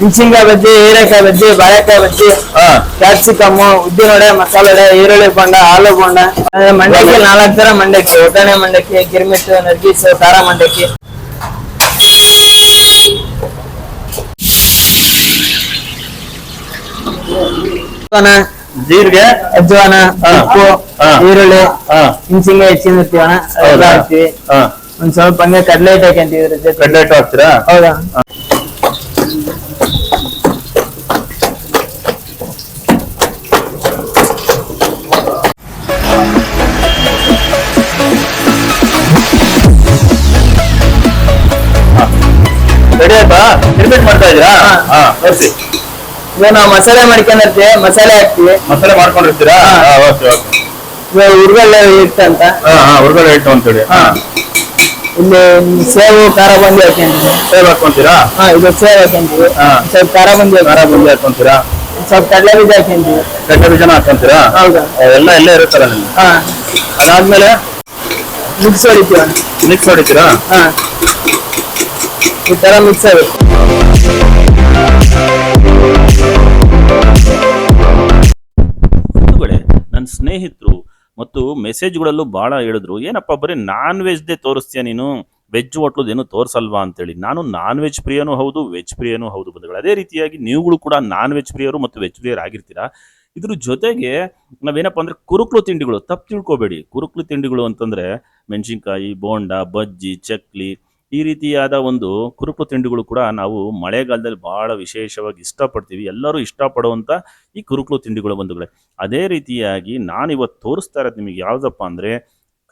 ಮೆಣಸಿನ್ಕಾಯಿ ಬಜ್ಜಿ ಹೀರೆಕಾಯಿ ಬಜ್ಜಿ ಬಾಳೆಕಾಯಿ ಬಜ್ಜಿ ಹಾ ಕ್ಯಾಪ್ಸಿಕಮ್ ಉದ್ದಿನ ವಡೆ ಮಸಾಲೆ ವಡೆ ಈರುಳ್ಳಿ ಬೋಂಡ ಆಲೂ ಬೋಂಡ ಆಮೇಲೆ ಮಂಡಕ್ಕಿ ನಾಲ್ಕು ತರ ಮಂಡಕ್ಕಿ ಒಗ್ಗರಣೆ ಮಂಡಕ್ಕಿ ಗಿರ್ಮಿಟ್ ನರ್ಗೀಸ್ ಖಾರ ಮಂಡಕ್ಕಿ ಅಜ್ವಾನ, ಜೀರಿಗೆ ಅಜ್ವಾನ ಹಾ. ಉಪ್ಪು ಹಾ. ಈರುಳ್ಳಿ ಹಾ ಮೆಣಸಿನ್ಕಾಯಿ ಹೆಚ್ಚಿರ್ತೀವಿ ಅಣ್ಣ ಅದೆಲ್ಲ ಹೌದಾ ಹಾಕ್ತಿವಿ ಹಾ ಒಂದ್ ಸ್ವಲ್ಪ ಹಂಗೆ ಕಡ್ಲೆ ಹಿಟ್ಟು ಹಾಕ್ಯಂತೀವಿ ಇದ್ರ ಜೊತೆ ಕಡ್ಲೆ ಹಿಟ್ಟು ಹಾಕ್ತೀರಾ ಹೌದಾ ರಿಪೀಟ್ ಮಾಡ್ತಾ ಇದೀರಾ ಹಾ. ಹಾ ತೋರಿಸಿ ಇವಾಗ ನಾವು ಮಸಾಲೆ ಮಾಡ್ಕೊಂಡಿರ್ತೀವಿ ಮಸಾಲೆ ಹಾಕ್ತಿವಿ. ಮಸಾಲೆ ಮಾಡ್ಕೊಂಡಿರ್ತೀರಾ? ಹಾ. ಹಾ ಓಕೆ ಓಕೆ. ಇವಾಗ ಉರ್ಗಡ್ಲೆ ಇರ್ತಂತ ಹಾ ಹಾ ಹೊರಗಡೆ ಹಿಟ್ಟು ಅಂತೇಳಿ ಹಾ. ಇಲ್ಲಿ ಸೇವು ಖಾರ ಬಂದಿ ಹಾಕ್ಯಂತೀವಿ ಸೇವ್ ಹಾಕೊಂತೀರಾ ಹಾ ಇದು ಸೇವ್ ಹಾಕ್ಯಂತೀವಿ ಹಾ. ಸ್ವಲ್ಪ ಖಾರ ಬಂದಿ ಖಾರ ಬುಂದಿ ಹಾಕೊಂತೀರಾ ಸ್ವಲ್ಪ ಕಡಲೆ ಬೀಜ ಹಾಕ್ಯಂತೀವಿ ಕಡ್ಲೆ ಬೀಜನ ಹಾಕೊಂತೀರಾ ಹೌದಾ. ಎಲ್ಲ ಎಲ್ಲೇ ಇರುತ್ತಲ್ಲ ನಿಮ್ಗೆ ಹಾ. ಅದಾದ್ಮೇಲೆ? ಮಿಕ್ಸ್ ಹೊಡಿತೀವಿ. ಅಣ್ಣ. ಮಿಕ್ಸ್ ಹೊಡಿತೀರಾ? ಹಾ. ಈ ತರ ಮಿಕ್ಸ್ ಆಗುತ್ತೆ. ಸ್ನೇಹಿತರು ಮತ್ತು ಮೆಸೇಜ್ಗಳಲ್ಲೂ ಭಾಳ ಹೇಳಿದ್ರು, ಏನಪ್ಪ ಬರೀ ನಾನ್ ವೆಜ್ದೇ ತೋರಿಸ್ತೀಯ ನೀನು? ವೆಜ್ ಹೋಟ್ಲದೇನು ತೋರಿಸಲ್ವಾ? ಅಂತೇಳಿ. ನಾನು ನಾನ್ ವೆಜ್ ಪ್ರಿಯನೂ ಹೌದು ವೆಜ್ ಪ್ರಿಯನೂ ಹೌದು ಬಂಧುಗಳು. ಅದೇ ರೀತಿಯಾಗಿ ನೀವುಗಳು ಕೂಡ ನಾನ್ ವೆಜ್ ಪ್ರಿಯರು ಮತ್ತು ವೆಜ್ ಪ್ರಿಯರು ಆಗಿರ್ತೀರಾ? ಇದ್ರ ಜೊತೆಗೆ ನಾವೇನಪ್ಪ ಅಂದ್ರೆ ಕುರುಕ್ಲು ತಿಂಡಿಗಳು, ತಪ್ಪು ತಿಳ್ಕೊಬೇಡಿ. ಕುರುಕ್ಲು ತಿಂಡಿಗಳು ಅಂತಂದರೆ ಮೆಣಸಿನ್ಕಾಯಿ, ಬೋಂಡ, ಬಜ್ಜಿ, ಚಕ್ಲಿ ಈ ರೀತಿಯಾದ ಒಂದು ಕುರುಕು ತಿಂಡಿಗಳು ಕೂಡ ನಾವು ಮಳೆಗಾಲದಲ್ಲಿ ಬಹಳ ವಿಶೇಷವಾಗಿ ಇಷ್ಟಪಡ್ತೀವಿ. ಎಲ್ಲರೂ ಇಷ್ಟಪಡುವಂಥ ಈ ಕುರುಕುಳು ತಿಂಡಿಗಳು ಬಂಧುಗಳೇ. ಅದೇ ರೀತಿಯಾಗಿ ನಾನು ಇವತ್ತು ತೋರಿಸ್ತಾ ಇರೋದು ನಿಮಗೆ ಯಾವುದಪ್ಪ ಅಂದರೆ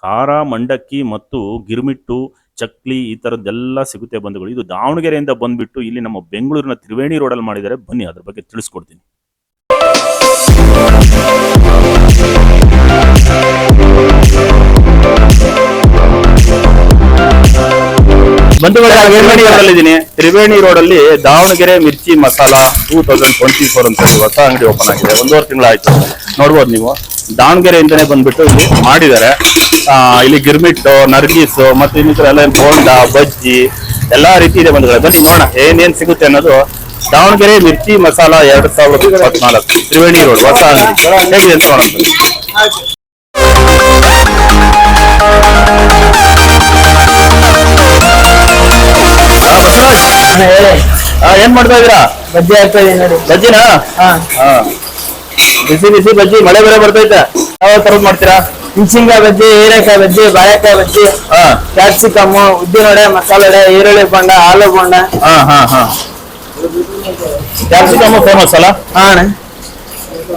ಖಾರ, ಮಂಡಕ್ಕಿ ಮತ್ತು ಗಿರ್ಮಿಟ್ಟು, ಚಕ್ಲಿ ಈ ಥರದ್ದೆಲ್ಲ ಸಿಗುತ್ತೆ ಬಂಧುಗಳು. ಇದು ದಾವಣಗೆರೆಯಿಂದ ಬಂದುಬಿಟ್ಟು ಇಲ್ಲಿ ನಮ್ಮ ಬೆಂಗಳೂರಿನ ತ್ರಿವೇಣಿ ರೋಡಲ್ಲಿ ಮಾಡಿದರೆ ಬನ್ನಿ ಅದ್ರ ಬಗ್ಗೆ ತಿಳಿಸ್ಕೊಡ್ತೀನಿ. ತ್ರಿವೇಣಿ ರೋಡ್ ಇದ್ದೀನಿ ತ್ರಿವೇಣಿ ರೋಡ್ ಅಲ್ಲಿ Davanagere mirchi masala two thousand twenty four ಅಂತ ಹೇಳಿ ಹೊಸ ಅಂಗಡಿ ಓಪನ್ ಆಗಿದೆ. ಒಂದೂವರೆ ತಿಂಗಳಾಯ್ತು. ನೋಡ್ಬೋದು ನೀವು. ದಾವಣಗೆರೆಯಿಂದನೇ ಬಂದ್ಬಿಟ್ಟು ಇಲ್ಲಿ ಮಾಡಿದ್ದಾರೆ. ಇಲ್ಲಿ ಗಿರ್ಮಿಟ್ಟು ನರ್ಗೀಸ್ ಮತ್ತೆ ಇನ್ನಿತರ ಎಲ್ಲ ಬೋಂಡ ಬಜ್ಜಿ ಎಲ್ಲಾ ರೀತಿ ಇದೆ ಬಂಧುಗಳೇ. ಬನ್ನಿ ನೋಡೋಣ. ಏನೇನ್ ಸಿಗುತ್ತೆ ಅನ್ನೋದು ದಾವಣಗೆರೆ ಮಿರ್ಚಿ ಮಸಾಲ ಎರಡ್ ಸಾವಿರದ ಇಪ್ಪತ್ನಾಲ್ಕು ತ್ರಿವೇಣಿ ರೋಡ್ ಹೊಸ ಅಂಗಡಿ. ಹೇಗಿದೆ ಅಂತ ನೋಡೋಣ. ಅಣ್ಣ ಹೇಳಿ. ಆ, ಏನ್ ಮಾಡ್ತಾ ಇದೀರಾ ಬಜ್ಜಿ ಆಗ್ತಾ ಇದೀನಿ ನೋಡಿ. ಬಜ್ಜಿನಾ? ಹಾ. ಹಾ. ಬಿಸಿ ಬಿಸಿ ಬಜ್ಜಿ ಮಳೆ ಬೇರೆ ಬರ್ತೈತೆ. ಯಾವ ತರ ಮಾಡ್ತೀರಾ? ಮೆಣಸಿನ್ಕಾಯಿ ಬಜ್ಜಿ ಹೀರೆಕಾಯಿ ಬಜ್ಜಿ ಬಾಳೆಕಾಯಿ ಬಜ್ಜಿ ಹಾ. ಕ್ಯಾಪ್ಸಿಕಮ್ ಉದ್ದಿನ ವಡೆ ಮಸಾಲೆ ವಡೆ ಈರುಳ್ಳಿ ಬೋಂಡ ಆಲೂ ಬೋಂಡ. ಹಾ ಹಾ ಹಾ. ಕ್ಯಾಪ್ಸಿಕಮ್ ಫೇಮಸ್ ಅಲ್ಲ? ಹಾ ಅಣ್ಣ.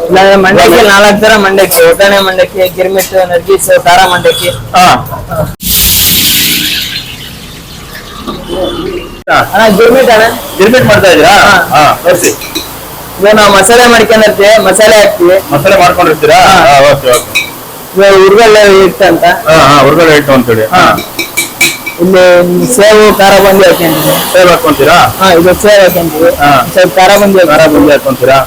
ಇಲ್ಲಾಂದ್ರೆ ಮಂಡಕ್ಕಿ ನಾಲ್ಕು ತರ ಮಂಡಕ್ಕಿ ಒಗ್ಗರಣೆ ಮಂಡಕ್ಕಿ ಗಿರ್ಮಿಟ್ ನರ್ಗೀಸ್ ಖಾರ ಮಂಡಕ್ಕಿ ಹಾ. ಅಣ್ಣ ಗಿರ್ಮಿಟ್ ಅಣ್ಣ. ಗಿರ್ಮಿಟ್ ಮಾಡ್ತಾ ಇದೀರಾ ಹಾ. ಆ ತೋರಿಸಿ ಇವಾಗ ನಾವು ಮಸಾಲೆ ಮಾಡ್ಕೊಂಡಿರ್ತೀವಿ ಮಸಾಲೆ ಹಾಕ್ತಿವಿ. ಮಸಾಲೆ ಮಾಡ್ಕೊಂಡಿರ್ತೀರಾ? ಓಕೆ ಓಕೆ ಇವಾಗ ಉರ್ಗಡ್ಲೆ ಇರ್ತಂತ ಹಾ ಹಾ ಹೊರಗಡೆ ಇಟ್ಟು ಅಂತೇಳಿ ಹಾ. ಇಲ್ಲಿ ಸೇವು ಖಾರ ಬಂದಿ ಹಾಕ್ಕೊಂತೀವಿ. ಸೇವ್ ಹಾಕೊಂತೀರಾ ಹಾ ಇದು ಸೇವ್ ಹಾಕೊಂತೀವಿ ಹಾ. ಸ್ವಲ್ಪ ಖಾರ ಬಂದಿ ಖಾರ ಬಂದಿ ಹಾಕೊಂತೀರಾ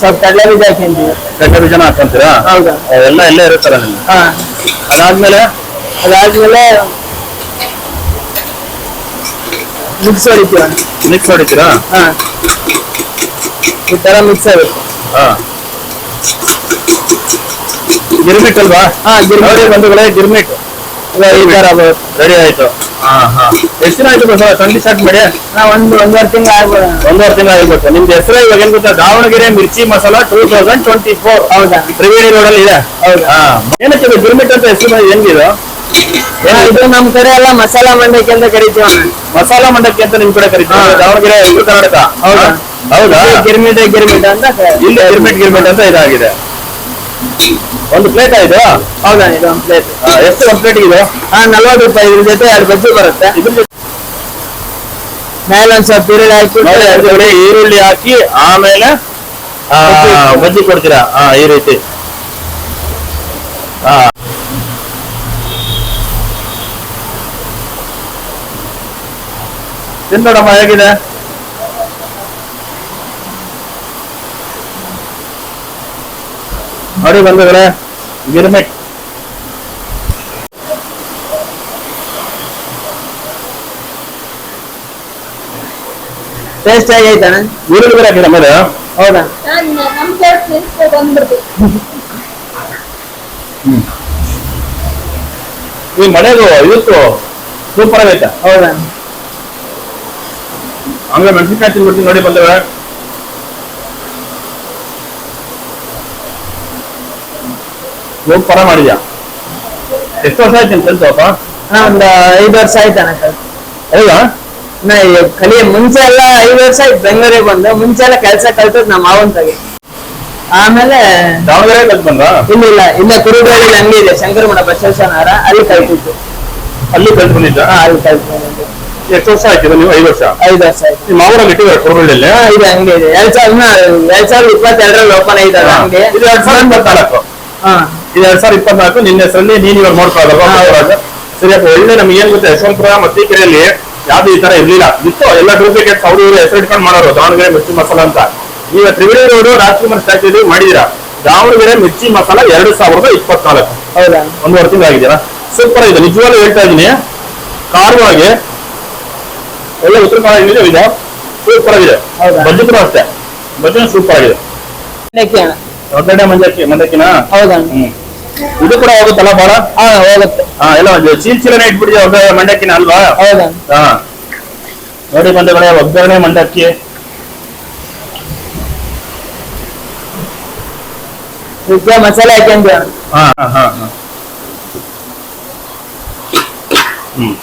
ಸ್ವಲ್ಪ ಕಡಲೆ ಬೀಜ ಹಾಕೊಂತೀವಿ ಕಡಲೆ ಬೀಜನ ಹಾಕೊಂತೀರಾ ಹೌದಾ. ಎಲ್ಲ ಎಲ್ಲ ಇರುತ್ತಲ್ಲ ನಿಮ್ಗೆ ಹಾ. ಅದಾದ್ಮೇಲೆ? ಅದಾದ್ಮೇಲೆ ಮಿಕ್ಸ್ ಹೊಡಿತೀವ. ಮಿಕ್ಸ್ ಹೊಡಿತೀರಾ ಹಾ. ಈ ತರ ಮಿಕ್ಸ್ ಆಗುತ್ತೆ ಹಾ. ಗಿರ್ಮಿಟ್ ಅಲ್ವಾ? ಹಾ ಗಿರ್ಮಿಟ್ ಬಂಧುಗಳೇ ಗಿರ್ಮಿಟ್ ಈ ತರ ರೆಡಿ ಆಯ್ತು. ಹಾ ಹಾ. ಎಷ್ಟು ದಿನ ಆಯ್ತು ಬಸವ ಸಂಡಿ ಸ್ಟಾರ್ಟ್ ಮಾಡಿ? ನಾ ಒಂದು ಒಂದೂವರೆ ತಿಂಗಳು ಆಗ್ಬೋದು. ಒಂದೂವರೆ ತಿಂಗಳು ಆಗಿರ್ಬೇಕು ನಿಮ್ದು ಹೆಸರು ಇವಾಗ ಏನು ಗೊತ್ತಾ? Davanagere mirchi masala two thousand twenty four ಹೌದಾ? ತ್ರಿವೇಣಿ ರೋಡ್ ಅಲ್ಲಿ ಇದೆ? ಹೌದಾ? ಏನಕ್ಕೆ ಗಿರ್ಮಿಟ್ ಅಂತ ಹೆಸರು ಬಂದಿದೆ? ಇದು ನಮ್ ಕಡೆ ಎಲ್ಲ ಮಸಾಲಾ ಮಂಡಕ್ಕಿ ಅಂತ ಕರಿತೀವಿ. ಮಸಾಲಾ ಮಂಡಕ್ಕಿ ಅಂತ ನಿಮ್ ಕಡೆ ಕರಿತೀವಿ. ದಾವಣಗೆರೆ ಉತ್ತರ ಕರ್ನಾಟಕ. ಹೌದಾ? ಹೌದಾ? ಗಿರ್ಮಿಟ್ ಗಿರ್ಮಿಟ್ ಅಂತ. ಇಲ್ಲಿ ಗಿರ್ಮಿಟ್ ಗಿರ್ಮಿಟ್ ಅಂತ ಇದಾಗಿದೆ. ಒಂದು ಪ್ಲೇಟ್ ಇದು? ಹೌದಾ ಇದು ಒಂದು ಪ್ಲೇಟ್ ಎಷ್ಟು ಒಂದು ಪ್ಲೇಟ್ ಇದು? ಹಾ ನಲ್ವತ್ತು ರೂಪಾಯಿ. ಇದ್ರ ಜೊತೆ ಎರಡು ಬಜ್ಜಿ ಬರುತ್ತೆ. ಇದ್ರ ಜೊತೆ ಮೇಲೆ ಒಂದ್ ಸ್ವಲ್ಪ ಈರುಳ್ಳಿ ಹಾಕಿ ಈರುಳ್ಳಿ ಹಾಕಿ ಆಮೇಲೆ ಆ, ಬಜ್ಜಿ ಕೊಡ್ತೀರಾ? ಹಾ ಈ ರೀತಿ. ಹಾ. ತಿನ್ನೋಡಮ್ಮ ಹೇಗಿದೆ? ನೋಡಿ ಬಂಧುಗಳೇ ಗಿರ್ಮಿಟ್ ಟೇಸ್ಟ್ ಆಗಿ ಐತಣ್ಣ ಈರುಳ್ಳಿ ಬೇರೆ ಹಾಕಿದ ಮೇಲೆ ಹೌದಾ? ಈ ಮಳೆದು ಇವತ್ತು ಸೂಪರ್ ಆಗೈತೆ. ಹೌದಾ? ಹಂಗೆ ಮೆಣಸಿನ್ಕಾಯಿ ತಿನ್ಬಿಡ್ತೀನಿ ನೋಡಿ ಬಂದವೆ ಸೂಪರ ಮಾಡಿದ್ಯಾ ಎಷ್ಟು ವರ್ಷ ಆಯ್ತು ನಿನ್ ಕಲ್ತು ಅಪ್ಪ ಅಣ್ಣ ಒಂದು ಐದು ವರ್ಷ ಆಯ್ತಣ್ಣ ಕಲ್ತು. ಹೌದಾ ನಾ ಈ ಕಲಿ ಮುಂಚೆ ಎಲ್ಲ ಐದು ವರ್ಷ ಆಯ್ತು ಬೆಂಗಳೂರಿಗೆ ಬಂದು ಮುಂಚೆ ಎಲ್ಲ ಕೆಲಸ ಕಲ್ತದ್ ನಮ್ಮ ಮಾವಂತಾಗೆ ಆಮೇಲೆ ದಾವಣಗೆರೆ ಕಲ್ತು ಬಂದ ಇಲ್ಲ ಇಲ್ಲ ಇಲ್ಲ ಕುರುಡಳ್ಳಿ ಅಂಗಡಿ ಇದೆ ಶಂಕರಮಠ ಬಸವೇಶ್ವರನವರ ಅಲ್ಲಿ ಕಲ್ತಿದ್ದು ಅಲ್ಲಿ ಕಲ್ತು ಬಂದಿದ್ದ ಹಾ ಅಲ್ಲಿ ಕಲ್ತು ಬಂದಿದ್ದು. ಎಷ್ಟು ವರ್ಷ ಆಯ್ತು ನೀವು ಐದು ವರ್ಷ? ಐದು ವರ್ಷ ಆಯ್ತು. ನಿಮ್ಮ ಮಾವೂರಲ್ಲಿ ಇಟ್ಟಿದ್ದಾರೆ ಕುರುಬಳ್ಳಿಯಲ್ಲಿ ಹಾ ಇದೆ ಅಂಗಡಿ ಇದೆ. ಎರಡ್ ಸಾವಿರದ ಎರಡ್ ಸಾವಿರದ ಇಪ್ಪತ್ತೆರಡರಲ್ಲಿ ಓಪನ್ ಆಯ್ತು ಅದು ಅಂಗಡಿ ಇದು ಎರಡ್ ಸಾವಿರದ ಇಪ್ಪತ್ನಾಲ್ಕು. ಹಾ. ಇದು ಎರಡ್ ಸಾವಿರದ ಇಪ್ಪತ್ನಾಲ್ಕು ನಿನ್ನ ಹೆಸರಲ್ಲಿ ನೀನ್ ಇವಾಗ ನೋಡ್ಕೊಳ್ಳೋದು? ಸರಿ ಅಪ್ಪ ಒಳ್ಳೆ ನಮ್ಗೆ ಏನ್ ಗೊತ್ತಾ ಯಶವಂತಪುರ ಮತ್ತೀಕೆರೆಯಲ್ಲಿ ಯಾವ್ದು ಈ ತರ ಇರ್ಲಿಲ್ಲ. ಇತ್ತು ಎಲ್ಲ ಡೂಪ್ಲಿಕೇಟ್ಸ್ ಅವ್ರು ಇವ್ರು ಹೆಸರು ಇಟ್ಕೊಂಡು ಮಾಡೋರು ದಾವಣಗೆರೆ ಮಿರ್ಚಿ ಮಸಾಲ ಅಂತ. ಈಗ ತ್ರಿವೇಣಿ ರೋಡ್ ರಾಜ್ಕುಮಾರ್ ಸ್ಟ್ಯಾಚ್ಯೂ ಮಾಡಿದಿರಾ? ದಾವಣಗೆರೆ ಮಿರ್ಚಿ ಮಸಾಲ ಎರಡು ಸಾವಿರದ ಇಪ್ಪತ್ನಾಲ್ಕು. ಹೌದಾ? ಒಂದೂವರೆ ಆಗಿದೆಯಲ್ಲ ಸೂಪರ್ ಇದೆ ನಿಜವಾಗ್ಲೂ ಹೇಳ್ತಾ ಇದೀನಿ ಖಾರವಾಗಿ ಒಳ್ಳೆ ಉತ್ತರ ಕನ್ನಡ ಇದೆ ಇದೆ ಸೂಪರ್ ಆಗಿದೆ. ಹೌದಾ? ಬಜ್ಜಿ ಕೂಡ ಅಷ್ಟೇ. ಬಜ್ಜಿ ಸೂಪರ್ ಆಗಿದೆ. ಒಗ್ಗರಣೆ ಮಂಜಕ್ಕಿ ಮಂದಕ್ಕಿನ ಹೌದಾ? ಇದು ಕೂಡ ಹೋಗುತ್ತಲ್ಲ ಬಾಳ? ಹಾ ಹೋಗುತ್ತೆ. ಹಾ ಎಲ್ಲ ಚೀಲ್ ಚೀಲನೆ ಇಟ್ಬಿಟ್ಟಿದೆ ಒಗ್ಗರಣೆ ಮಂಡಕ್ಕಿನ ಅಲ್ವಾ? ಹೌದಾ? ಹಾ. ನೋಡಿ ಬಂಧುಗಳೇ ಒಗ್ಗರಣೆ ಮಂಡಕ್ಕಿ ಇದಕ್ಕೆ ಮಸಾಲೆ ಹಾಕ್ಯಂತೀವಿ ಅಣ್ಣ ಹಾ ಹಾ ಹಾ ಹಾ. ಹ್ಮ್.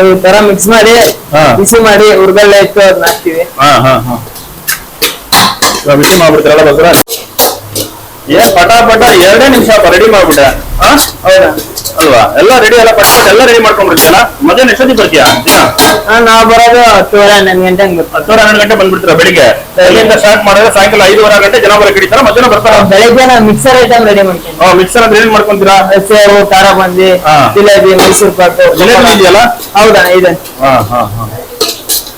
ಈ ತರ ಮಿಕ್ಸ್ ಮಾಡಿ ಹಾ. ಬಿಸಿ ಮಾಡಿ ಹುರ್ಗಲ್ಲೆ ಇಟ್ಟು ಅದನ್ನ ಹಾಕ್ತಿವಿ. ಹಾ ಹಾ ಹಾ. ಇವಾಗ ಬಿಸಿ ಮಾಡ್ಬಿಡ್ತಾರಲ್ಲ ಬಸವರಾಜ್? ಏನ್ ಪಟ ಪಟ ಎರಡೇ ನಿಮಿಷ ರೆಡಿ ಮಾಡ್ಬಿಟ್ಟೆ. ಅಲ್ವಾ? ಎಲ್ಲ ರೆಡಿ ಎಲ್ಲ ಪಟ ಎಲ್ಲ ರೆಡಿ ಮಾಡ್ಕೊಂಡ್ಬಿಡ್ತೀಯಲ್ಲ? ಮಧ್ಯಾಹ್ನ ಎಷ್ಟೊತ್ತಿಗೆ ಬರ್ತೀಯಾ? ನಾವು ಬರೋದು ಹತ್ತುವರೆ ಹನ್ನೊಂದು ಗಂಟೆ ಹಂಗ್ ಹತ್ತುವರೆ ಹನ್ನೊಂದು ಗಂಟೆ ಬಂದ್ಬಿಡ್ತೀರಾ ಬೆಳಿಗ್ಗೆ? ಎಲ್ಲಿಂದ ಸ್ಟಾರ್ಟ್ ಮಾಡಿದ್ರೆ ಸಾಯಂಕಾಲ ಐದುವರೆ ಗಂಟೆ ಜನ ಬರ ಹಿಡಿತಾರ ಮಧ್ಯಾಹ್ನ ಬರ್ತಾರ? ಬೆಳಿಗ್ಗೆ ನಾವು ಮಿಕ್ಸರ್ ಐಟಮ್ ರೆಡಿ ಮಾಡ್ತೀವಿ ಮಿಕ್ಸರ್ ಅಂದ್ರೆ ಏನ್ ಮಾಡ್ಕೊಂತೀರಾ? ಸೇವು ಖಾರ ಬಂದಿ. ಜಿಲೇಬಿ ಮೈಸೂರು ಪಾಕು. ಜಿಲೇಬಿ ಇದೆಯಲ್ಲ? ಹೌದಾ ಇದೆ.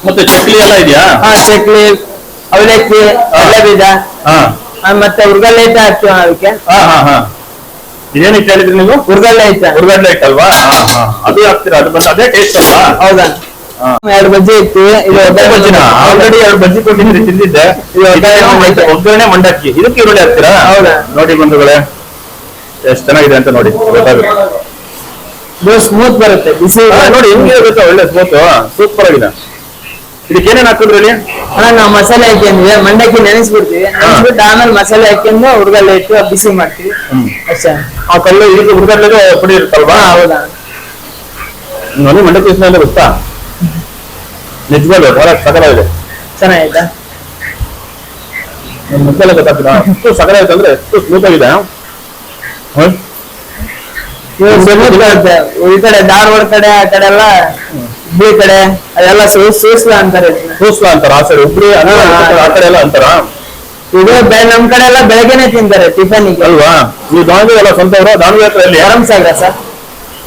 ಮತ್ತೆ ಚಕ್ಲಿ ಎಲ್ಲ ಇದೆಯಾ? ಹಾ ಚಕ್ಲಿ ಅವಲಕ್ಕಿ ಎಲ್ಲ ಇದೆ ಹಾ. ಮತ್ತೆ ಹುರ್ಗಲ್ಲೆ ಐತೆ ಹಾಕ್ತೀವಿ ಅದಕ್ಕೆ. ಹಾ ಹಾ ಹಾ. ಇದೇನಿತ್ತು ಹೇಳಿದ್ರಿ ನೀವು? ಹುರ್ಗಲ್ಲೆ ಐತೆ ಹುಡುಗಡ್ಲೆ ಇಟ್ಟಲ್ವಾ ಹಾ ಹಾ. ಅದು ಹಾಕ್ತೀರಾ ಅದು ಬಂದು ಅದೇ ಟೇಸ್ಟ್ ಅಲ್ವಾ? ಹೌದಾ. ಎರಡು ಬಜ್ಜಿ ಇತ್ತು. ಇದು ಒಗ್ಗರಣೆ ಬಜ್ಜಿನ? ಆಲ್ರೆಡಿ ಎರಡು ಬಜ್ಜಿ ಕೊಟ್ಟಿದ್ರಿ ತಿಂದಿದ್ದೆ. ಇದು ಒಗ್ಗರಣೆ ಮಂಡಕ್ಕಿ. ಒಗ್ಗರಣೆ ಮಂಡಕ್ಕಿ. ಇದಕ್ಕೆ ಈರುಳ್ಳಿ ಹಾಕ್ತೀರಾ? ಹೌದಾ? ನೋಡಿ ಬಂಧುಗಳೇ. ಎಷ್ಟು ಚೆನ್ನಾಗಿದೆ ಅಂತ ನೋಡಿ. ಗೊತ್ತಾಗುತ್ತೆ. ಸ್ಮೂತ್ ಬರುತ್ತೆ. ಬಿಸಿ ನೋಡಿ ಹಿಂಗೆ ಗೊತ್ತಾ ಒಳ್ಳೆ ಸ್ಮೂತ್ ಸೂಪರ್ ಆಗಿದೆ. ಇದಕ್ಕೆ ಏನೇನ್ ಹಾಕಿದ್ರು ಇಲ್ಲಿ ಅಣ್ಣ ನಾವು ಮಸಾಲೆ ಹಾಕ್ಯಂದ್ವಿ. ಮಂಡಕ್ಕಿ ನೆನೆಸ್ಬಿಡ್ತೀವಿ. ನೆನೆಸ್ಬಿಟ್ಟು ಆಮೇಲೆ ಮಸಾಲೆ ಹಾಕ್ಯಂದು ಹುಡುಗಲ್ಲೇ ಇಟ್ಟು ಬಿಸಿ ಮಾಡ್ತೀವಿ. ಅಷ್ಟೇ. ಆ ಕಲ್ಲು ಇದಕ್ಕೆ ಹುಡುಗಡ್ಲೆದು ಪುಡಿ ಇರುತ್ತಲ್ವಾ? ಹೌದಾ? ನೋಡಿ ಮಂಡಕ್ಕಿ ಇಷ್ಟ ಗೊತ್ತಾ ನಿಜವಾಗ್ಲೂ ಬಹಳ ಸಕಲಾಗಿದೆ ಚೆನ್ನಾಯ್ತಾ ಮಸಾಲೆ ಗೊತ್ತಾಗ್ತದ ಎಷ್ಟು ಸಕಲ ಆಯ್ತು ಅಂದ್ರೆ ಎಷ್ಟು ಸ್ಮೂತ್ ಆಗಿದೆ. ಈ ಕಡೆ ಧಾರವಾಡ ಕಡೆ ಆ ಕಡೆ ಎಲ್ಲ ಹುಬ್ಳಿ ಕಡೆ ಅದೆಲ್ಲ ಸೂಸ್ ಸೂಸ್ಲ ಅಂತಾರೆ. ಸೂಸ್ಲ ಅಂತಾರ? ಆ ಸರಿ ಹುಬ್ಳಿ ಆ ಕಡೆ ಎಲ್ಲ ಅಂತಾರ? ಇದು ಬೆ- ನಮ್ ಕಡೆ ಎಲ್ಲ ಬೆಳಗ್ಗೆನೆ ತಿಂತಾರೆ ಟಿಫನ್ ಅಲ್ವಾ? ನೀವು ದಾವಣಗೆರೆ ಎಲ್ಲ ಸ್ವಂತವರು ದಾವಣಗೆರೆ ಹತ್ರ ಎಲ್ಲಿ? ಸಾಗರ ಸರ್.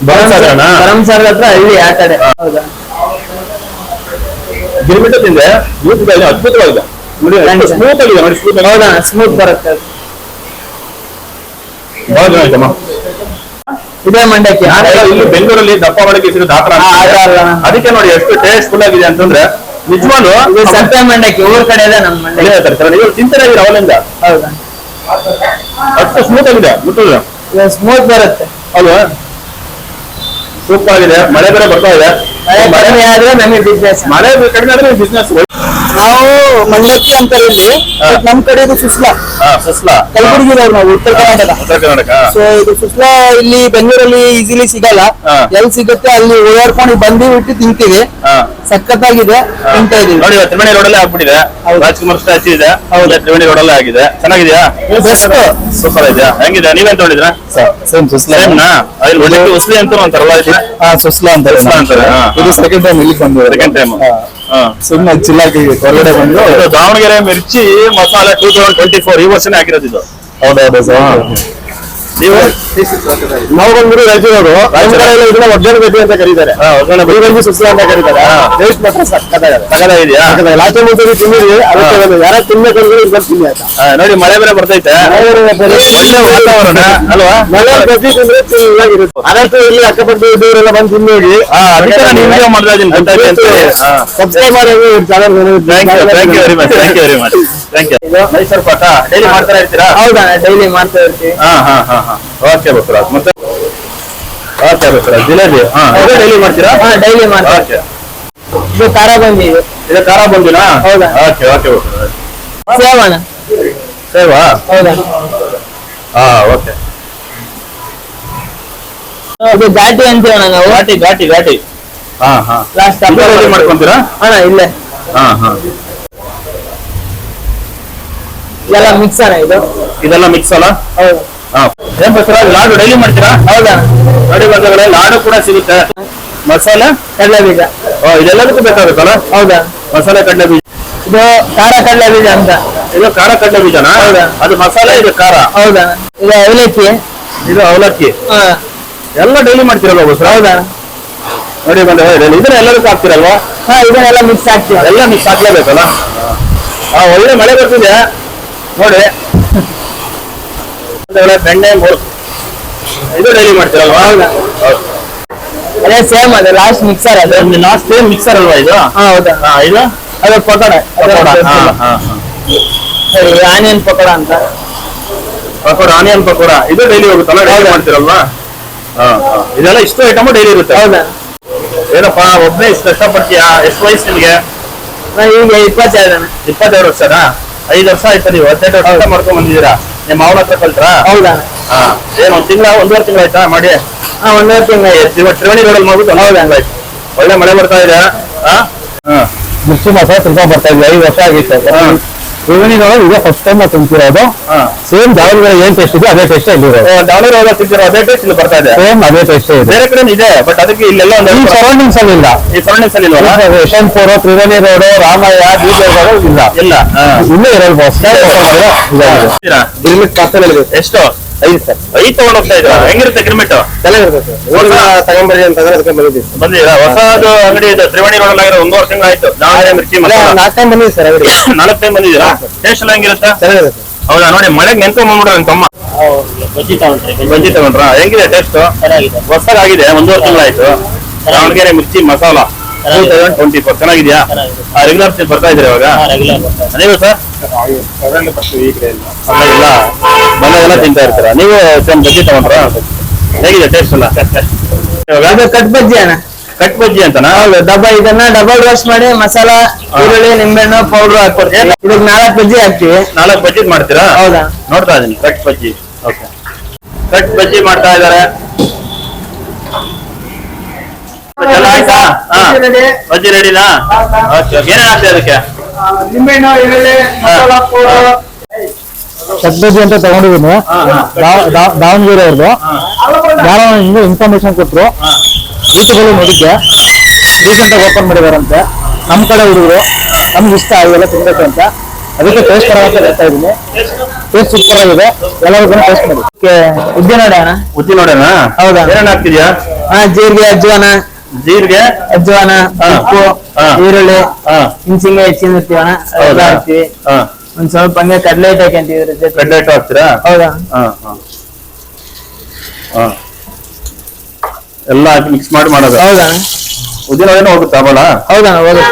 ಭರಮಸಾಗರನಾ ಸಾಗರ ಹತ್ರ ಹಳ್ಳಿ ಆ ಕಡೆ. ಹೌದಾ? ಗಿರ್ಮಿಟ ತಿಂದೆ? ಯೂತ್ ಇದೆ ಅದ್ಭುತವಾಗಿದೆ. ನೋಡಿ ಸ್ಮೂತ್ ಆಗಿದೆ ನೋಡಿ ಸ್ಮೂತ್ ಹೌದಾ? ಸ್ಮೂತ್ ಬರುತ್ತೆ. ಬಹಳ ಜನ ಆಯ್ತಮ್ಮ ಇದೇ ಮಂಡಕ್ಕಿ ಇಲ್ಲಿ ಬೆಂಗಳೂರಲ್ಲಿ ದಪ್ಪ ಒಳಗೆ ಸಿಗೋ ದಾಖಲ ಅದಕ್ಕೆ ನೋಡಿ ಎಷ್ಟು ಟೇಸ್ಟ್ ಫುಲ್ ಆಗಿದೆ ಅಂತಂದ್ರೆ ನಿಜವಾಗ್ಲು ಸಪ್ಪೆ ಮಂಡಕ್ಕಿ ಊರ್ ಕಡೆ ಇದೆ ನಮ್ಮ ಮಂಡಕ್ಕಿ ಹೇಳ್ತಾರೆ ನೀವು ಇದೀರ ಅವಲಿಂದ. ಹೌದಾ? ಅಷ್ಟು ಸ್ಮೂತ್ ಆಗಿದೆ ಮುಟ್ಟಿದ್ರೆ ಸ್ಮೂತ್ ಬರುತ್ತೆ. ಅಲ್ವಾ? ಸೂಪರ್ ಆಗಿದೆ ಮಳೆ ಬೇರೆ ಬರ್ತಾ ಇದೆ. ಮಳೆ ಆದ್ರೆ ನಮಗೆ ಬಿಸ್ನೆಸ್ ಮಳೆ ಕಡಿಮೆ ಆದ್ರೆ ಬಿಸ್ನೆಸ್ ನಾವು ಮಂಡಕ್ಕಿ ಅಂತ ಇಲ್ಲಿ ಹಾ. ನಮ್ ಕಡೆ ಇದು ಸುಸ್ಲಾ. ಹಾ ಸುಸ್ಲಾ. ಕಲಬುರಗಿದವ್ರು ನಾವು ಉತ್ತರ ಕರ್ನಾಟಕ. ಉತ್ತರ ಕರ್ನಾಟಕ ಸೊ ಇದು ಸುಸ್ಲಾ ಇಲ್ಲಿ ಬೆಂಗಳೂರಲ್ಲಿ ಈಸಿಲಿ ಸಿಗಲ್ಲ. ಹಾ. ಎಲ್ಲಿ ಸಿಗುತ್ತೆ ಅಲ್ಲಿ ಓಡಾಡ್ಕೊಂಡು ಬಂದು ಬಿಟ್ಟು ತಿಂತೀವಿ. ಹಾ. ಸಖತ್ತಾಗಿದೆ. ತಿಂತಾ ಇದೀವಿ. ನೋಡಿ ತ್ರಿವೇಣಿ ರೋಡ್ ರೋಡಲ್ಲೇ ಆಗ್ಬಿಟ್ಟಿದೆ. ಹೌದು. ರಾಜ್ಕುಮಾರ್ ಸ್ಟ್ಯಾಚು ಇದೆ. ಹೌದು. ತ್ರಿವೇಣಿ ರೋಡಲ್ಲೇ ಆಗಿದೆ. ಚೆನ್ನಾಗಿದ್ಯಾ? ಬೆಸ್ಟ್ ಸೂಪರ್ ಇದೆಯಾ ಹೆಂಗಿದೆ? ನೀವೇನ್ ತಗೊಂಡಿದ್ರಾ ಸೇಮ್ ಸುಸ್ಲಾ. ಸೇಮ್ ನಾ? ಅಲ್ಲಿ ಒಳ್ಳೆ ಉಸ್ಲಿ ಅಂತ ಅಂತಾರಲ್ಲ ಇದನ್ನ ಹಾ ಸುಸ್ಲಾ ಅಂತಾರೆ ಸುಸ್ಲಾ ಅಂತಾರೆ, ಹಾ. ಇದು ಸೆಕೆಂಡ್ ಟೈಮ್ ಇಲ್ಲಿ ಬಂದು ಸೆಕೆಂಡ್ ಟೈಮ್ ಸುಮ್ಮನೆ ಚಿಲ್ಲಾಕಿ ಹೊರಗಡೆ ಬಂದು ದಾವಣಗೆರೆ ಮಿರ್ಚಿ ಮಸಾಲೆ ಟೂ ತೌಸಂಡ್ ಟ್ವೆಂಟಿ ಫೋರ್ ಈ ವರ್ಷನೇ ಆಗಿರೋದು ಇದು. ಹೌದೌದು ಸರ್ ನೀವು ನಾವು ಬಂದ್ಬಿಟ್ಟು ರಾಯಚೂರವರು ಎಲ್ಲ ಇದನ್ನ ಒಗ್ಗರಣೆ ಗಟ್ಟಿ ಅಂತ ಕರೀತಾರೆ. ಒಗ್ಗರಣೆ ಗಟ್ಟಿ. ಬೀಗಂಜಿ ಅಂತ ಕರೀತಾರೆ. ಟೇಸ್ಟ್ ಮಾತ್ರ ತಗದಾಗಿದ್ಯಾ ಲಾಸ್ಟ್ ಟೈಮ್ ಒಂದ್ಸರಿ ತಿಂದಿರಿ ಅದಕ್ಕೆ ಯಾರ ತಿನ್ಬೇಕಂದ್ರೆ ಇಲ್ಲಿ ಬಂದು ತಿನ್ನಿ ಆಯ್ತಾ? ನೋಡಿ ಮಳೆ ಬೇರೆ ಬರ್ತೈತೆ. ವಾತಾವರಣ. ಅಲ್ವಾ? ಮಳೆ ಪ್ರತಿ ತಿಂದ್ರೆ ಚೆನ್ನಾಗಿರುತ್ತೆ ಆದಷ್ಟು ಇಲ್ಲಿ ಅಕ್ಕಪಕ್ಕ ಇದ್ದವರೆಲ್ಲ ಬಂದು ತಿಂದು ಹೋಗಿ. ಅದಕ್ಕೆ ನಾನು ವಿಡಿಯೋ ಮಾಡ್ತಾ ಇದ್ದೀನಿ. ಗೊತ್ತಾಯ್ತು ಅಂತ. ಸಬ್ಸ್ಕ್ರೈಬ್ ಮಾಡಿ channel thank you thank you very much thank you very much thank you Mysore ಪಾಠ ಡೈಲಿ ಮಾಡ್ತಾ ಇರ್ತೀರಾ? ಹೌದಾ? ಡೈಲಿ ಮಾಡ್ತಾ ಇರ್ತೀವಿ. ಹಾ ಹಾ ಹಾ. ಓಕೆ ಬಸವರಾಜ್ ಮತ್ತೆ? ಓಕೆ ಬಸವರಾಜ್ ಜಿಲೇಬಿ ಹಾ ಇದು ಡೈಲಿ ಮಾಡ್ತೀರಾ? ಡೈಲಿ ಮಾಡ್ತೀರಾ ಓಕೆ ಇದು ಖಾರ ಬಂದಿ ಇದು ಇದು ಖಾರ ಬಂದಿನಾ ಹೌದಾ? ಓಕೆ ಓಕೆ ಬಸವರಾಜ್ ಸೇವಣ. ಸೇವಾ? ಹೌದಾ. ಹಾ ಓಕೆ ಇದು ಘಾಟಿ ಅಂತೀವಣ್ಣ ನಾವು? ಘಾಟಿ ಘಾಟಿ ಘಾಟಿ. ಹಾ ಹಾ. ಲಾಸ್ಟ್ ರೆಡಿ ಮಾಡ್ಕೊಂತೀರಾ? ಅಣ್ಣ ಇಲ್ಲೇ. ಹಾ ಹಾ. ಇದೆಲ್ಲ ಮಿಕ್ಸ್ ಅಣ್ಣ ಇದು. ಇದೆಲ್ಲ ಮಿಕ್ಸ್ ಅಲ್ಲ? ಹೌದು. ಹಾ ಏನ್ ಬಸವರಾಜ್ ಲಾಡು ಡೈಲಿ ಮಾಡ್ತೀರಾ ಹೌದಾ ನೋಡಿ ಬಂಧುಗಳೇ ಲಾಡು ಕೂಡ ಸಿಗುತ್ತೆ ಮಸಾಲೆ ಕಡಲೆ ಬೀಜ ಓ ಇದೆಲ್ಲದಕ್ಕೂ ಬೇಕಾಗುತ್ತಲ್ಲ ಹೌದಾ ಮಸಾಲೆ ಕಡಲೆ ಬೀಜ ಇದು ಖಾರ ಕಡಲೆ ಬೀಜ ಅಂತ ಇದು ಖಾರ ಕಡಲೆ ಬೀಜನಾ ಹೌದಾ? ಅದು ಮಸಾಲೆ ಇದು ಖಾರ ಹೌದಾ ಇದು ಅವಲಕ್ಕಿ ಇದು ಅವಲಕ್ಕಿ ಹಾ ಎಲ್ಲ ಡೈಲಿ ಮಾಡ್ತೀರಲ್ವ ಬಸವ ಹೌದಾ ನೋಡಿ ಬಂದ ಇದನ್ನ ಎಲ್ಲದಕ್ಕೂ ಹಾಕ್ತಿರಲ್ವಾ ಹಾ ಇದನ್ನೆಲ್ಲ ಮಿಕ್ಸ್ ಹಾಕ್ತೀವಿ ಎಲ್ಲ ಮಿಕ್ಸ್ ಹಾಕ್ಲೇಬೇಕಲ್ಲ ಹಾ ಒಳ್ಳೆ ಮಳೆ ಬರ್ತಿದೆ ನೋಡಿ ಬಂಧುಗಳೇ, ಬೆಣ್ಣೆ ಮೂರು ಇದು ಡೈಲಿ ಮಾಡ್ತೀರಲ್ವಾ? ಅದೇ ಸೇಮ್ ಅದು ಲಾಸ್ಟ್ ಮಿಕ್ಸರ್ ಅದು. ಲಾಸ್ಟ್ ಸೇಮ್ ಮಿಕ್ಸರ್ ಅಲ್ವಾ ಇದು? ಹೌದಾ. ಇದು? ಅದು ಪಕೋಡ. ಆನಿಯನ್ ಪಕೋಡ ಅಂತ. ಪಕೋಡ ಆನಿಯನ್ ಪಕೋಡ. ಇದು ಡೈಲಿ ಹೋಗುತ್ತಲ್ಲ? ಡೈಲಿ? ಮಾಡ್ತೀರಲ್ವಾ? ಇದೆಲ್ಲ ಇಷ್ಟು ಐಟಮ್ ಡೈಲಿ ಇರುತ್ತೆ. ಹೌದಾ. ಏನಪ್ಪ ಒಬ್ಬನೇ ಇಷ್ಟು ಕಷ್ಟಪಡ್ತೀಯಾ? ಎಷ್ಟು ವಯಸ್ಸು ನಿಮಗೆ ಈಗ ಇಪ್ಪತ್ತೆರಡು ಇಪ್ಪತ್ತೆರಡು ವರ್ಷನಾ? ಐದು ವರ್ಷ ಆಯ್ತಾ ನೀವು? ಹದಿನೆಂಟು ವರ್ಷ ಮಾಡ್ಕೊಂಡ್ ಬಂದಿದ್ದೀರಾ? ನಿಮ್ಮ ಮಾವನ ಹತ್ರ ಕಲ್ತ್ರಾ ಹೌದಾ? ಹಾ. ಏನ್ ಒಂದ್ ತಿಂಗಳ ಒಂದೂವರೆ ತಿಂಗಳ ಆಯ್ತಾ ಮಾಡಿ. ಹಾ ಒಂದೂವರೆ ತಿಂಗಳ ಇವತ್ತು ತ್ರಿವೇಣಿ ರೋಡಲ್ಲಿ ಮಾಡ್ಬಿಟ್ಟು ಒಂದೂವರೆ ತಿಂಗಳು ಆಯ್ತು ಒಳ್ಳೆ ಮಳೆ ಬರ್ತಾ ಇದೆ ಹಾ? ಹಾ. ಮಿರ್ಚಿ ಮಸಾಲ ಸ್ವಲ್ಪ ಬರ್ತಾ ಇದೆ ಐದು ವರ್ಷ ಆಗಿತ್ತು. ತ್ರಿವೇಣಿಗಳು ಈಗ ಫಸ್ಟ್ ಟೈಮ್ ತಿಂತಿರೋದು. ಸೇಮ್ ದಾವಣಗೆರೆ ಏನ್ ಟೇಸ್ಟ್ ಇದೆ ಅದೇ ಟೆಸ್ಟ್ ಇಲ್ಲಿ ದಾವಣಗೆರೆ ರೋಡ್ ತಿಂತಿರೋ ಅದೇ ಟೇಸ್ಟ್ ಇಲ್ಲಿ ಬರ್ತಾ ಇದೆ? ಸೇಮ್ ಅದೇ ಟೇಸ್ಟ್ ಇದೆ. ಬೇರೆ ಕಡೆ ಇದೆ ಬಟ್ ಅದಕ್ಕೆ ಇಲ್ಲೆಲ್ಲ ಒಂದು ಈ ಸರೌಂಡಿಂಗ್ಸ್ ಅಲ್ಲಿ ಇಲ್ಲ. ಈ ಸರೌಂಡಿಂಗ್ಸ್ ಅಲ್ಲಿ ಇಲ್ವಲ್ಲ? ಯಶವಂತಪುರ ತ್ರಿವೇಣಿ ರೋಡ್ ರಾಮಯ್ಯ ಬೀದರ್ಗಳು ಇಲ್ಲ. ಇಲ್ಲ ಇರೋದು ಬಾಸ್ ಇದ್ದೀರಾ? ಗಿರ್ಮಿಟ್ ಎಷ್ಟು? ಐದು ಸರ್. ಐದು ತಗೊಂಡ್ ಹೋಗ್ತಾ ಇದ್ದೀರಾ? ಹೆಂಗಿರುತ್ತೆ ಗಿರ್ಮಿಟ್ ಚೆನ್ನಾಗಿರುತ್ತೆ ಸರ್. ಓಲ್ನ ತಗೊಂಬರಿ ಅಂತ ಅದಕ್ಕೆ ಬಂದಿದ್ದೀವಿ ಬಂದಿದ್ದೀರಾ? ಹೊಸದು ಅಂಗಡಿ ಇದೆ. ತ್ರಿವೇಣಿ ರೋಡ್ ಆಗಿರೋ ಒಂದೂವರೆ ತಿಂಗಳು ಆಯ್ತು ದಾವಣಗೆರೆ ಮಿರ್ಚಿ ಮಸಾಲ. ನಾಲ್ಕು ಟೈಮ್ ಬಂದಿದೆ ಸರ್ ಅಂಗಡಿ. ನಾಲ್ಕು ಟೈಮ್ ಬಂದಿದ್ದೀರಾ ಟೇಸ್ಟ್ ಎಲ್ಲ ಹೆಂಗಿರುತ್ತೆ? ಚೆನ್ನಾಗಿರುತ್ತೆ ಹೌದಾ? ನೋಡಿ ಮಳೆಗೆ ನೆನ್ಕೊಂಡ್ ಬಂದ್ಬಿಡ್ರ ತಮ್ಮ. ಬಜ್ಜಿ ತಗೊಂಡ್ರಿ. ಬಜ್ಜಿ ತಗೊಂಡ್ರಾ? ಹೆಂಗಿದೆ ಟೇಸ್ಟ್ ಚೆನ್ನಾಗಿದೆ. ಹೊಸದಾಗಿದೆ. ಒಂದೂವರೆ ತಿಂಗಳಾಯ್ತು Davanagere mirchi masala. Two thousand twenty four ಚೆನ್ನಾಗಿದ್ಯಾ? ರೆಗ್ಯುಲರ್ ಬರ್ತಾ ಇದ್ರಿ ಇವಾಗ? ರೆಗ್ಯುಲರ್ ನೀವು ಸರ್? ಇಲ್ಲ. ಬಂದಾಗೆಲ್ಲ ತಿಂತಾ ಇರ್ತೀರಾ? ನೀವು ಸೇಮ್ ಬಜ್ಜಿ ತಗೊಂಡ್ರಾ? ಹೇಗಿದೆ ಟೇಸ್ಟ್ ಎಲ್ಲ? ಅದು ಕಟ್ ಬಜ್ಜಿ ಅಣ್ಣ. ಕಟ್ ಬಜ್ಜಿ ಅಂತನಾ? ಹೌದು ಡಬ್ಬ ಇದನ್ನ ಡಬಲ್ ವಾಶ್ ಮಾಡಿ ಮಸಾಲ ಈರುಳ್ಳಿ ನಿಂಬೆಹಣ್ಣು ಪೌಡರ್ ಹಾಕೊಡ್ತೀವಿ ಇದಕ್ಕೆ ನಾಲ್ಕು ಬಜ್ಜಿ ಹಾಕ್ತಿವಿ. ನಾಲ್ಕು ಬಜ್ಜಿ ಮಾಡ್ತೀರಾ? ಹೌದಾ? ನೋಡ್ತಾ ಇದೀನಿ cut bajji. Okay cut bajji ಮಾಡ್ತಾ ಇದಾರೆ ಎಲ್ಲ ಆಯ್ತಾ. ಬಜ್ಜಿ ರೆಡಿನಾ ಓಕೆ ಏನೇನ್ ಹಾಕ್ತೀವಿ ಅದಕ್ಕೆ? ನಿಂಬೆಹಣ್ಣು ಈರುಳ್ಳಿ ಮಸಾಲ ಪೌಡರ್ ಸದ್ಬಜ್ಜಿ ಅಂತ ತಗೊಂಡಿದ್ದೀನಿ. ದಾವಣಗೆರೆ ಅವ್ರದ್ದು ಯಾರೋ ಹಿಂಗೆ ಇನ್ಫಾರ್ಮೇಶನ್ ಕೊಟ್ರು. ಯೂಟ್ಯೂಬ್ ಅಲ್ಲಿ ನೋಡಿದ್ದೆ. ರೀಸೆಂಟ್ ಆಗಿ ಓಪನ್ ಮಾಡಿದಾರಂತೆ. ನಮ್ಮ ಕಡೆ ಹುಡುಗರು. ನಮ್ಗೆ ಇಷ್ಟ ಇವೆಲ್ಲ ತಿನ್ಬೇಕು ಅಂತ. ಅದಕ್ಕೆ ಟೇಸ್ಟ್ ಅಂತ ಹೇಳ್ತಾ ಇದ್ದೀನಿ. ಟೇಸ್ಟ್ ಸೂಪರ್ ಆಗಿದೆ. ಎಲ್ಲರಿಗೂ ಟೇಸ್ಟ್ ಮಾಡಿ. ಉದ್ದಿನ ಅಣ್ಣ? ಉದ್ದಿ ನೋಡೋಣ ಹೌದಾ? ಏನೇನು ಹಾಕ್ತಿದ್ಯಾ? ಹಾ ಜೀರಿಗೆ ಅಜ್ವಾನ ಜೀರಿಗೆ? ಅಜ್ವಾನ. ಉಪ್ಪು. ಈರುಳ್ಳಿ ಹಾ. ಹೆಚ್ಚಿನ ಅಣ್ಣ ಹಾಕ್ತಿವಿ. ಒಂದ್ ಸ್ವಲ್ಪ ಹಂಗೆ ಕಡಲೆ ಹಿಟ್ಟು ಹಾಕ್ಯಂತೀವಿ ಜೊತೆ. ಕಡ್ಲೆ ಹಿಟ್ಟು ಹಾಕ್ತೀರಾ? ಹೌದಾ? ಹಾ ಹಾ. ಹಾ. ಎಲ್ಲ ಹಾಕಿ ಮಿಕ್ಸ್ ಮಾಡಿ ಮಾಡೋದು. ಹೌದಾ? ಉದ್ದಿನ ವಡೆನೂ ಹೋಗುತ್ತಾ ಬಾಳ ಹೌದಾ ಹೋಗುತ್ತೆ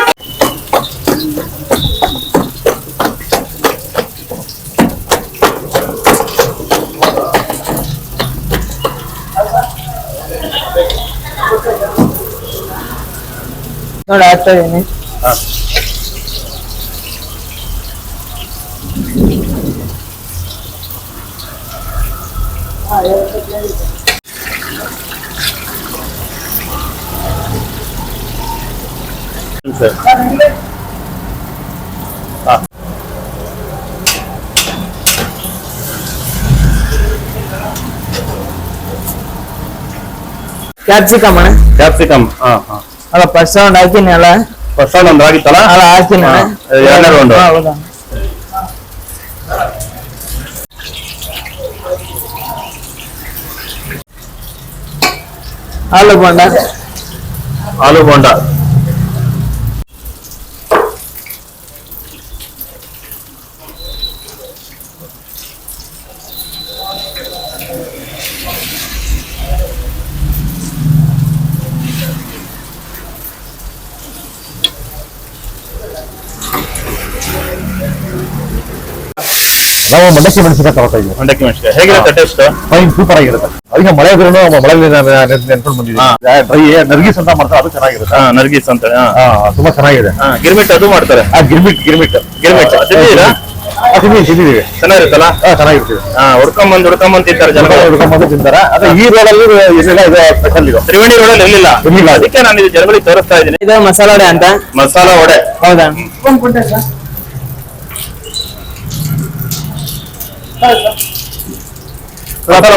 ನೋಡಿ ಹಾಕ್ತಾ ಇದೀನಿ. ಸರ್ ಕ್ಯಾಪ್ಸಿಕಮ್ ಅಣ್ಣ ಕ್ಯಾಪ್ಸಿಕಮ್ ಹಾಂ ಹಾಂ ಅಲ್ಲ ಫಸ್ಟ್ ರೌಂಡ್ ಹಾಕಿನಿ ಅಲ್ಲ ಫಸ್ಟ್ ರೌಂಡ್ ಒಂದು ಆಗಿತ್ತಲ್ಲ ಅಲ್ಲ ಹಾಕಿನಿ ಎರಡನೇ ರೌಂಡ್ ಹೌದಾ ಆಲೂ ಬೋಂಡ ಆಲೂ ಬೋಂಡ ನಾವು ಮಂಡಕ್ಕಿ ಮೆಣಸಿನಕಾಯಿ ತಗೋತಾ ಇದ್ವಿ ಮಂಡಕ್ಕಿ ಮೆಣಸಿನಕಾಯಿ. ಹೇಗಿರುತ್ತೆ ಟೇಸ್ಟ್ ಫೈನ್ ಸೂಪರ್ ಆಗಿರುತ್ತೆ. ಅದಕ್ಕೆ ಮಳೆ ಇದ್ರೂ ಮಳೆ ನೆನ್ಕೊಂಡು ಬಂದಿದ್ದೀವಿ ಡ್ರೈ ನರ್ಗಿಸ್ ಅಂತ ಮಾಡ್ತಾರೆ ಅದು ಚೆನ್ನಾಗಿರುತ್ತೆ. ನರ್ಗಿಸ್ ನರ್ಗೀಸ್ ಅಂತ ತುಂಬಾ ಚೆನ್ನಾಗಿದೆ. ಹಾ, ಗಿರ್ಮಿಟ್ ಅದು ಮಾಡ್ತಾರೆ. ಆ ಗಿರ್ಮಿಟ್ ಗಿರ್ಮಿಟ್. ಗಿರ್ಮಿಟ್. ತಿಂದಿದ್ದೀವಿ ಚೆನ್ನಾಗಿರುತ್ತಲ್ಲ? ಚೆನ್ನಾಗಿರ್ತೀವಿ. ಹಾ ಹುಡ್ಕೊಂಬಂದ್ ಹುಡ್ಕೊಂಬಂದ್ ತಿಂತಾರೆ ಜನಗಳು. ಹುಡ್ಕೊಂಬಂದು ತಿಂತಾರೆ. ಅದೇ ಈ ರೋಡಲ್ಲಿ ಏನಿಲ್ಲ ಇದು ಸ್ಪೆಷಲ್ ಇದು. ತ್ರಿವೇಣಿ ರೋಡಲ್ಲಿ ಇರಲಿಲ್ಲ ಇರ್ಲಿಲ್ಲ. ಅದಕ್ಕೆ ನಾನು ಇದು ಜನಗಳಿಗೆ ತೋರಿಸ್ತಾ ಇದ್ದೀನಿ. ಇದು ಮಸಾಲ ವಡೆ ಅಂತ. ಮಸಾಲ ವಡೆ. ಹೌದಾ ಮಸಾಲ ವಡೆ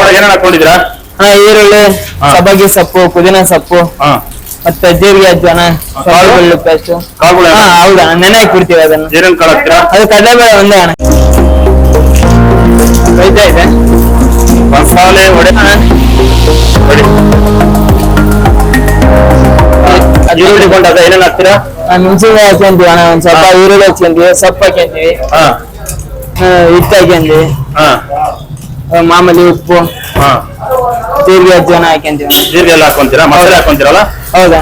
ಏನೇನು ಹಾಕೊಂಡಿದ್ದೀರಾ? ಹಾ ಈರುಳ್ಳಿ ಹಾ. ಸಬ್ಬಗಿ ಸೊಪ್ಪು ಪುದೀನ ಸೊಪ್ಪು ಹಾ. ಮತ್ತೆ ಜೀರಿಗೆ ಅಜ್ವಾನ ಕಾಳು? ಬೆಳ್ಳುಳ್ಳಿ ಪೇಸ್ಟ್ ಕಾಳುಗಳು ಹಾ ಹೌದಾ ನೆನೆ ಹಾಕ್ಬಿಡ್ತೀವಿ ಅದನ್ನ. ಜೀರಿಗೆ ಕಾಳು ಹಾಕ್ತೀರಾ? ಅದು ಕಡಲೆಬೇಳೆ ಒಂದೇ ಅಣ್ಣ. ಇದೆ. ಮಸಾಲೆ ವಡೆ? ವಡೆ? ಈರುಳ್ಳಿ ಕೊಂಡಾಗ ಅದ ಏನೇನು ಹಾಕ್ತೀರಾ? ಆ, ಮೆಣಸಿನ್ಕಾಯಿ ಹಾಕ್ಯಂತೀವಿ ಅಣ್ಣ ಒಂದ್ ಸ್ವಲ್ಪ ಈರುಳ್ಳಿ ಹಾಕ್ಕೊಂತೀವಿ ಸೊಪ್ಪು ಹಾಕ್ಕೊಂತೀವಿ. ಹಾ. ಆ, ಹಿಟ್ಟು ಹಾಕ್ಯಂತೀವಿ ಹಾ. ಮಾಮೂಲಿ ಉಪ್ಪು. ಹಾ. ಜೀರಿಗೆ ಅಜ್ವಾನ ಹಾಕ್ಯಂತೀವಿ. ಜೀರಿಗೆ ಎಲ್ಲ ಹಾಕೊಂತೀರಾ? ಮಸಾಲೆ ಹಾಕೊಂತೀರಲ್ಲ? ಹೌದಾ?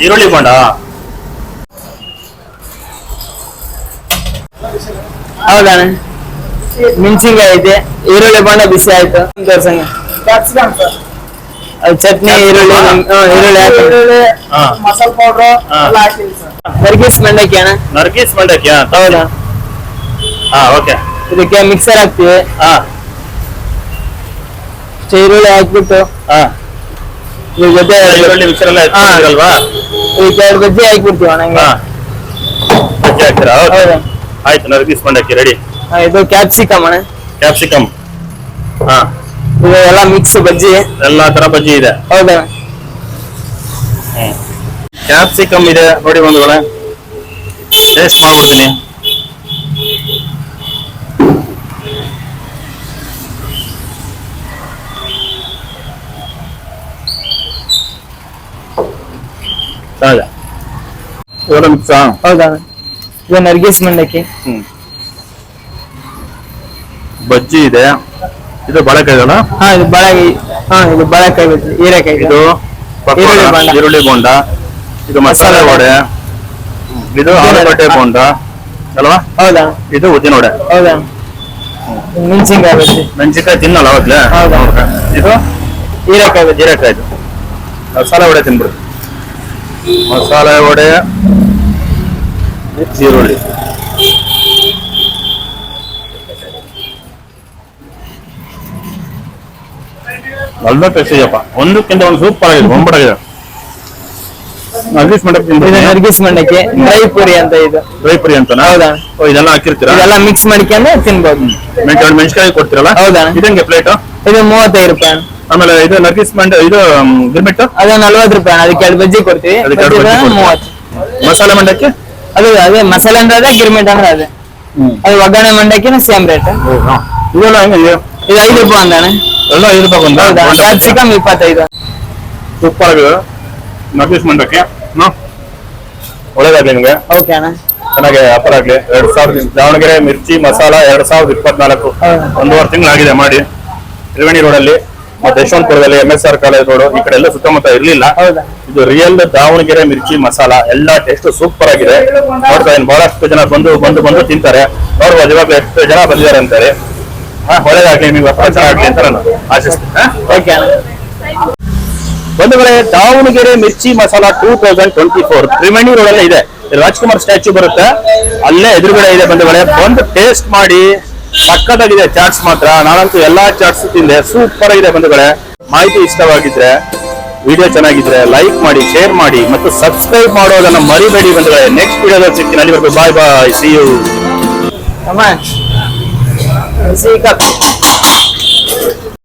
ಈರುಳ್ಳಿ ಬೋಂಡ ಹೌದಾ? ಮೆಣಸಿನ್ಕಾಯಿ ಐತೆ ಈರುಳ್ಳಿ ಬೋಂಡ ಬಿಸಿ ಆಯ್ತು. ತೋರ್ಸಂಗ. ಚಟ್ನಿ ಈರುಳ್ಳಿ ಈರುಳ್ಳಿ ಮಸಾಲ ಪೌಡರ್ ನರ್ಗಿಸ್ ಮಂಡಕ್ಕಿ ಅಣ್ಣ ನರ್ಗಿಸ್ ಮಂಡಕ್ಕಿ ಹಾ ಹೌದಾ? ಹಾ ಓಕೆ. ಇದಕ್ಕೆ ಮಿಕ್ಸರ್ ಹಾಕ್ತಿವಿ. ಹಾ. ಈರುಳ್ಳಿ ಹಾಕ್ಬಿಟ್ಟು. ಹಾ. ಇದ್ರ ಜೊತೆ ಈರುಳ್ಳಿ ಮಿಕ್ಸರ್ ಎಲ್ಲ ಎತ್ಕೊಂಡಿರಲ್ವಾ ಇದಕ್ಕೆ ಎರಡು ಬಜ್ಜಿ ಹಾಕ್ಬಿಡ್ತೀವಿ ಅಣ್ಣ ಹಂಗೆ ಹಾ. ಬಜ್ಜಿ ಹಾಕ್ತೀರಾ ಹೌದಾ. ಆಯ್ತು ನರ್ಗೀಸ್ ಹಾಕಿ ರೆಡಿ ಹಾ, ಇದು ಕ್ಯಾಪ್ಸಿಕಮ್ ಅಣ್ಣ. ಕ್ಯಾಪ್ಸಿಕಮ್ ಹಾ. ಇದು ಎಲ್ಲ ಮಿಕ್ಸ್ ಬಜ್ಜಿ. ಎಲ್ಲಾ ತರ ಬಜ್ಜಿ ಇದೆ. ಹೌದಾ ಕ್ಯಾಪ್ಸಿಕಮ್ ಇದೆ. ನೋಡಿ ಬಂಧುಗಳೇ ಟೇಸ್ಟ್ ಮಾಡ್ಬಿಡ್ತೀನಿ. ಇವೆಲ್ಲ ಮಿಕ್ಸಾ ಹೌದಾ. ಇದು ನರ್ಗಿಸ್ ಮಂಡಕ್ಕಿ. ಬಜ್ಜಿ ಇದೆ. ಇದು ಬಳಕಾಯಿ ಅಲ್ಲ ಹಾ ಇದು ಬಾಳೆಕಾಯಿ. ಹಾ ಇದು ಬಾಳೆಕಾಯಿ ಬಜ್ಜಿ. ಹೀರೆಕಾಯಿ ಇದು. ಈರುಳ್ಳಿ ಬೋಂಡ. ಈರುಳ್ಳಿ ಬೋಂಡ. ಇದು ಮಸಾಲೆ ವಡೆ. ಇದು ಆಲೂಗಡ್ಡೆ ಬೋಂಡ. ಅಲ್ವಾ? ಹೌದಾ? ಇದು ಉದ್ದಿನ ವಡೆ. ಹೌದಾ? ಮೆಣಸಿನ್ಕಾಯಿ ಬಜ್ಜಿ. ಮೆಣಸಿನ್ಕಾಯಿ ತಿನ್ನಲ್ಲ ಅವಾಗ್ಲೇ ಹೌದಾ. ಇದು? ಹೀರೆಕಾಯಿ ಬಜ್ಜಿ. ಜೀರೆಕಾಯ್ದು ಮಸಾಲೆ ವಡೆ ತಿನ್ಬಿಡು. ಮಸಾಲೆ ವಡೆ ಈರುಳ್ಳಿ. ಅಲ್ಲ ಟೇಸ್ಟ್ ಒಂದಕ್ಕಿಂತ ಒಂದು ಸೂಪರ್ ಆಗಿದೆ ಒಂಬಡಾಗಿದೆ. ನರ್ಗಿಸ್ ಮಂಡಕ್ಕೆ ಅರ್ಗಿಸ್ ಮಂಡಕ್ಕೆ ಡ್ರೈ ಪುರಿ ಅಂತ ಇದು. ಡ್ರೈ ಪುರಿ ಅಂತ ಹೌದಾ? ಓ ಇದೆಲ್ಲ ಹಾಕಿರ್ತೀರಾ? ಇದೆಲ್ಲ ಮಿಕ್ಸ್ ಮಾಡ್ಕೊಂಡು ತಿನ್ಬೋದು. ಮೆಣಸಿನಕಾಯಿ ಕೊಡ್ತೀರಲ್ಲ? ಹೌದಾ? ಇದಂಗೆ ಪ್ಲೇಟ್ ಇದು ಮೂವತ್ತೈದು ರೂಪಾಯಿ. ಆಮೇಲೆ ಇದು ನರ್ಗಿಸ್ ಮಂಡ ಇದು ಗಿರ್ಮಿಟ್ಟು? ಅದೇ ನಲ್ವತ್ತು ರೂಪಾಯಿ ಅಣ್ಣ. ಅದಕ್ಕೆ ಎರಡು ಬಜ್ಜಿ ಕೊಡ್ತೀವಿ. ಅದಕ್ಕೆ ಎರಡು ಬಜ್ಜಿ ಬಜ್ಜಿ ಕೊಡ್ತೀರಾ? ಮೂವತ್ತು. ಮಸಾಲೆ ಮಂಡಕ್ಕೆ? ಅದು ಅದೇ ಮಸಾಲೆ ಅಂದ್ರೆ ಅದೇ ಗಿರ್ಮಿಟ್ ಅಂದ್ರೆ ಅದೇ. ಅದು ಒಗ್ಗರಣೆ ಮಂಡಕ್ಕಿನ ಸೇಮ್ ರೇಟ್ ಇದೆಲ್ಲ ಹೆಂಗೆ ಇದು ಐದು ರೂಪಾಯಿ ಅಂದಾನೆ ಎಲ್ಲ ಇರ್ಬೇಕು ಅಂತ ಹೌದಾ? ಕ್ಯಾಪ್ಸಿಕಮ್ ಇಪ್ಪತ್ತೈದು? ಸೂಪರ್ ಆಗಿದೆ. ನರ್ಗಿಸ್ ಮಂಡಕ್ಕೆ. ಹ್ಞೂ ಒಳ್ಳೇದಾಗ್ಲಿ ನಿಮ್ಗೆ. ಓಕೆ ಅಣ್ಣ. ಚೆನ್ನಾಗಿ ವ್ಯಾಪಾರ ಆಗ್ಲಿ. ಎರಡ್ ಸಾವಿರದ ದಾವಣಗೆರೆ ಮಿರ್ಚಿ ಮಸಾಲ ಎರಡ್ ಸಾವಿರದ ಇಪ್ಪತ್ನಾಲ್ಕು. ಹೌದು. ಒಂದೂವರೆ ತಿಂಗಳಾಗಿದೆ ಮಾಡಿ. ತ್ರಿವೇಣಿ ರೋಡಲ್ಲಿ. ಮತ್ತೆ ಯಶವಂತಪುರದಲ್ಲಿ M S R college road ಈ ಕಡೆ ಎಲ್ಲ ಸುತ್ತಮುತ್ತ ಇರ್ಲಿಲ್ಲ. ಇದು ರಿಯಲ್ ದಾವಣಗೆರೆ ಮಿರ್ಚಿ ಮಸಾಲ ಎಲ್ಲಾ ಟೇಸ್ಟ್ ಸೂಪರ್ ಆಗಿದೆ ನೋಡ್ತಾ ಇದ್ದೀನಿ ಬಹಳಷ್ಟು ಜನ ಬಂದು ಬಂದು ಬಂದು ತಿಂತಾರೆ. ನೋಡುವ ಇವಾಗ ಎಷ್ಟು ಜನ ಬಂದಿದ್ದಾರೆ ಅಂತಾರೆ. ಒಳ್ಳೇದಾಗ್ಲಿ ನೀವು ವ್ಯಾಪಾರ ಆಗ್ಲಿ ಅಂತ ನಾನು ಆಶಿಸ್ತೀನಿ ಬಂಧುಗಳೇ Davanagere mirchi masala two thousand twenty four Triveni road ಅಲ್ಲೇ ಇದೆ. ರಾಜ್ಕುಮಾರ್ ಸ್ಟ್ಯಾಚ್ಯೂ ಬರುತ್ತೆ. ಅಲ್ಲೇ ಎದುರುಗಡೆ ಇದೆ ಬಂಧುಗಳೇ. ಬಂದು ಟೇಸ್ಟ್ ಮಾಡಿ. ಸಕ್ಕತ್ತಾಗಿದೆ ಚಾಟ್ಸ್ ಮಾತ್ರ. ನಾನಂತೂ ಎಲ್ಲಾ ಚಾಟ್ಸ್ ತಿಂದೆ. ಸೂಪರ್ ಆಗಿದೆ ಬಂಧುಗಳೇ. ಮಾಹಿತಿ ಇಷ್ಟವಾಗಿದ್ರೆ ವಿಡಿಯೋ ಚೆನ್ನಾಗಿದ್ರೆ ಲೈಕ್ ಮಾಡಿ ಶೇರ್ ಮಾಡಿ ಮತ್ತು ಸಬ್ಸ್ಕ್ರೈಬ್ ಮಾಡೋದನ್ನ ಮರಿಬೇಡಿ ಬಂಧುಗಳೇ. ನೆಕ್ಸ್ಟ್ ವಿಡಿಯೋದಲ್ಲಿ ಸಿಗ್ತೀನಿ. ಅಲ್ಲಿವರೆಗೂ ಬಾಯ್ ಬಾಯ್ ಸಿ ಯು